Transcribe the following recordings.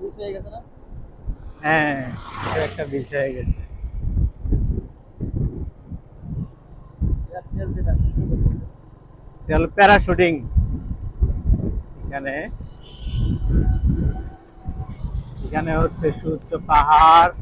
Miss হয়ে গেছে না? হ্যাঁ একটা বিষয় হয়ে গেছে। যেটা হলো প্যারাশুটিং। এখানে এখানে হচ্ছে সূর্য পাহাড়।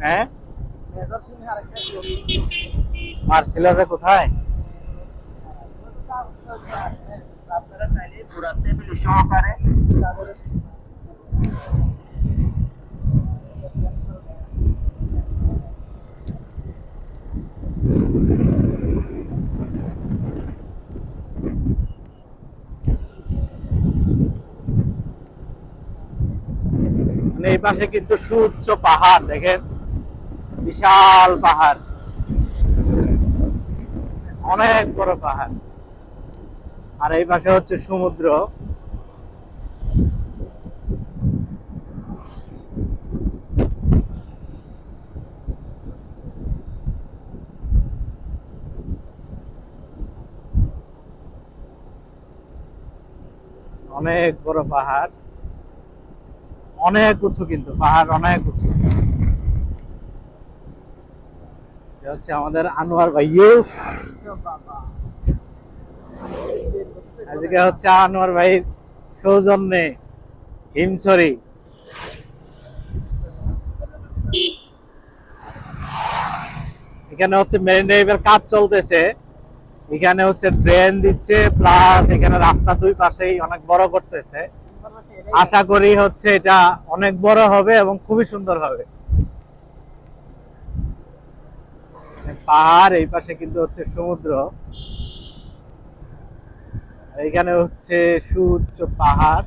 হ্যাঁ? অদ্ভুত? মার্সেলাসে কোথায়? আপনারা চাইলে পুরা। ফ্যামিলি সহকারে পাশে কিন্তু সূর্য পাহাড়, দেখেন। বিশাল পাহাড়। অনেক বড় পাহাড়। আর এই পাশে হচ্ছে সমুদ্র। অনেক বড় পাহাড়। অনেক উঁচু কিন্তু, পাহাড় অনেক উঁচু হচ্ছে আমাদের আনোয়ার বাবা আজকে হচ্ছে আনোয়ার ভাইয়ের সৌজন্যে হিমছড়ি। এখানে হচ্ছে মেরিন ড্রাইভের কাজ চলতেছে। এখানে হচ্ছে ড্রেন দিচ্ছে প্লাস এখানে রাস্তা দুই পাশেই অনেক বড় করতেছে। আশা করি হচ্ছে এটা অনেক বড় হবে এবং খুবই সুন্দর হবে। পাহাড় এই পাশে কিন্তু হচ্ছে সমুদ্র। এখানে হচ্ছে সূর্য পাহাড়।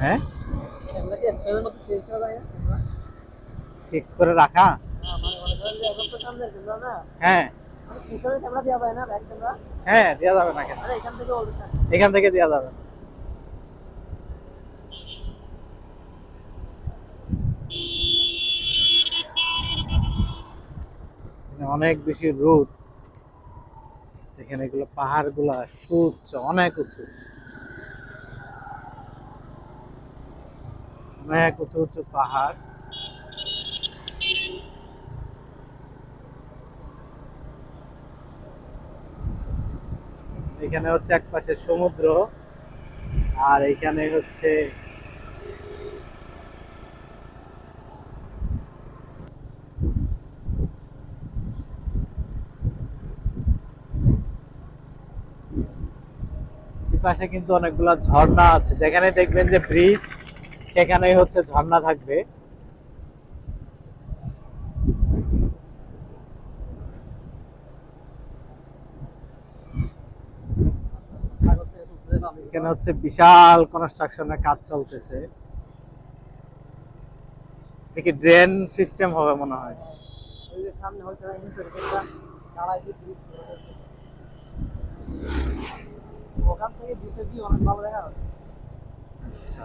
হ্যাঁ? করে রাখা? হ্যাঁ। হ্যাঁ দেওয়া যাবে না কেন? এখান থেকে দেওয়া যাবে অনেক বেশি রোদ। এখানে এগুলো পাহাড়গুলা সূর্য অনেক উঁচু। অনেক উঁচু উঁচু পাহাড়। এখানে হচ্ছে এক পাশে সমুদ্র, আর এখানে হচ্ছে পাশে কিন্তু অনেকগুলা ঝর্ণা আছে। যেখানে দেখবেন যে ব্রিজ, সেখানেই হচ্ছে ঝর্ণা থাকবে কাগজ থেকে তুলতে পারবে এখানে হচ্ছে বিশাল কনস্ট্রাকশনের কাজ চলতেছে। দেখি ড্রেন সিস্টেম হবে মনে হয়। আচ্ছা।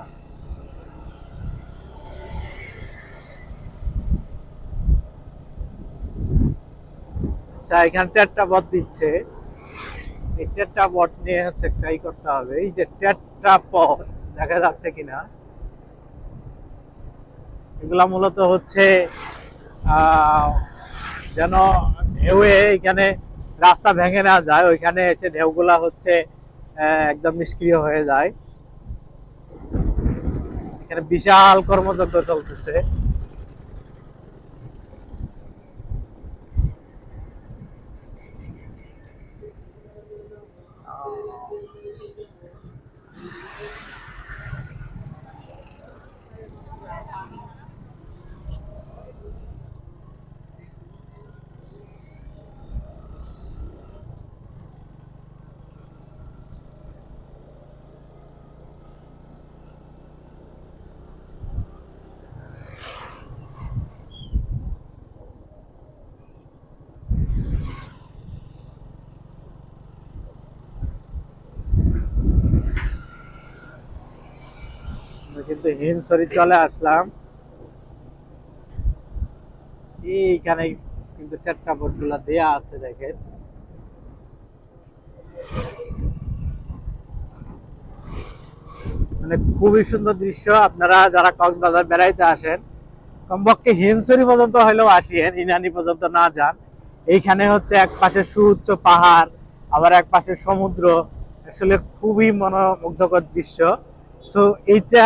আচ্ছা এখানে টেট্টা বট দিচ্ছে। এই টেট্টা বট নিয়ে হচ্ছে ট্রাই করতে হবে। এই যে টেট্টা পথ দেখা যাচ্ছে কিনা? এগুলা মূলত হচ্ছে যেন ঢেউয়ে এখানে রাস্তা ভেঙে না যায়, ওইখানে এসে ঢেউগুলা হচ্ছে একদম নিষ্ক্রিয় হয়ে যায়। এখানে বিশাল কর্মযজ্ঞ চলতেছে। কিন্তু হিমসরি চলে আসলাম। এইখানে কিন্তু টেট্রাপটগুলা দেয়া আছে দেখেন। মানে খুবই সুন্দর দৃশ্য, আপনারা যারা কক্সবাজার বেড়াইতে আসেন, কমপক্ষে হিমসরি পর্যন্ত হলেও আসিয়েন, ইনানি পর্যন্ত না যান। এইখানে হচ্ছে এক পাশে সুউচ্চ পাহাড়, আবার এক পাশে সমুদ্র। আসলে খুবই মনোমুগ্ধকর দৃশ্য। সো এইটা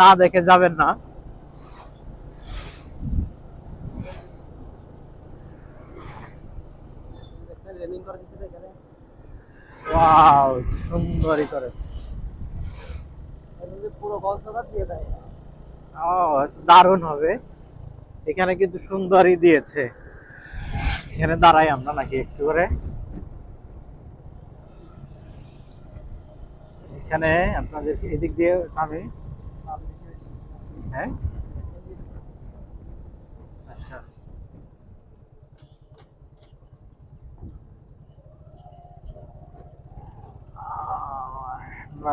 না দেখে যাবেন না। ও দারুণ হবে। এখানে কিন্তু সুন্দরই দিয়েছে। এখানে দাঁড়াই আমরা নাকি একটু করে? এখানে আপনাদের এদিক দিয়ে নামি। হ্যাঁ? আচ্ছা।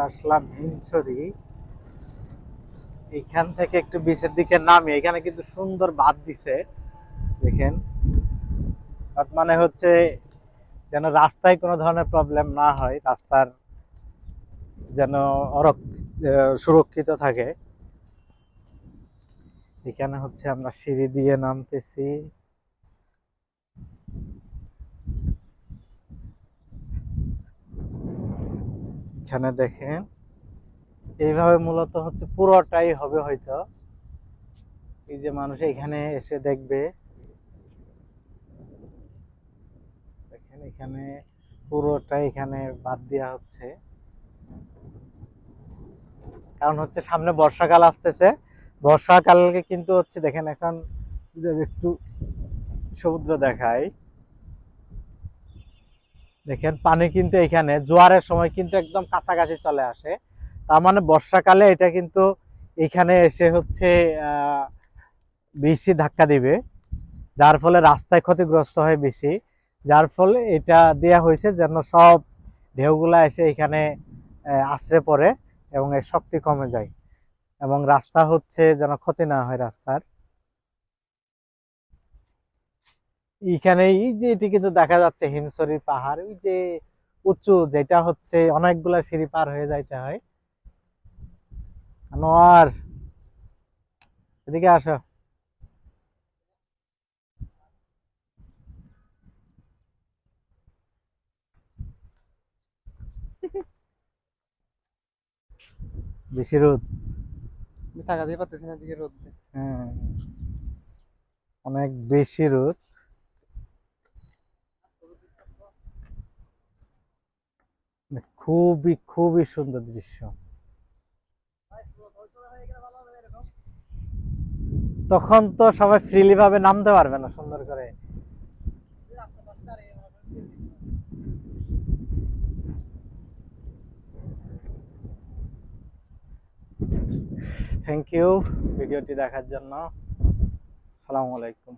আসলাম হিমছড়ি এখান থেকে একটু বিচের দিকে নামি। এখানে কিন্তু সুন্দর বাদ দিছে। দেখেন। মানে হচ্ছে যেন রাস্তায় কোনো ধরনের প্রবলেম না হয়। রাস্তার যেন সুরক্ষিত থাকে। এখানে হচ্ছে আমরা সিঁড়ি দিয়ে নামতেছি। এখানে দেখেন, এইভাবে মূলত হচ্ছে পুরোটাই হবে হয়তো। এই যে মানুষ এখানে এসে দেখবে। দেখেন এখানে পুরোটাই এখানে বাদ দেওয়া হচ্ছে। কারণ হচ্ছে সামনে বর্ষাকাল আসতেছে। বর্ষাকালকে কিন্তু হচ্ছে দেখেন এখন একটু সমুদ্র দেখায় দেখেন পানি কিন্তু এখানে জোয়ারের সময় কিন্তু একদম কাছাকাছি চলে আসে। তার মানে বর্ষাকালে এটা কিন্তু এখানে এসে হচ্ছে বেশি ধাক্কা দিবে। যার ফলে রাস্তায় ক্ষতিগ্রস্ত হয় বেশি। যার ফলে এটা দেয়া হয়েছে যেন সব ঢেউগুলা এসে এখানে আশ্রে পড়ে। এবং এর শক্তি কমে যায় এবং রাস্তা হচ্ছে যেন ক্ষতি না হয় রাস্তার। এইখানে এই যে এটি কিন্তু দেখা যাচ্ছে হিমসরি পাহাড়, ওই যে উঁচু যেটা হচ্ছে অনেকগুলা সিঁড়ি পার হয়ে যাইতে হয়। আনোয়ার, এদিকে আসো। বেশি রোদ? তাকাতেই পারতেছি না রোদ হ্যাঁ। অনেক বেশি রোদ। খুবই খুবই সুন্দর দৃশ্য। তখন তো সবাই ফ্রিলি ভাবে নামতে পারবে না সুন্দর করে। থ্যাংক ইউ ভিডিওটি দেখার জন্য। আসসালামু আলাইকুম।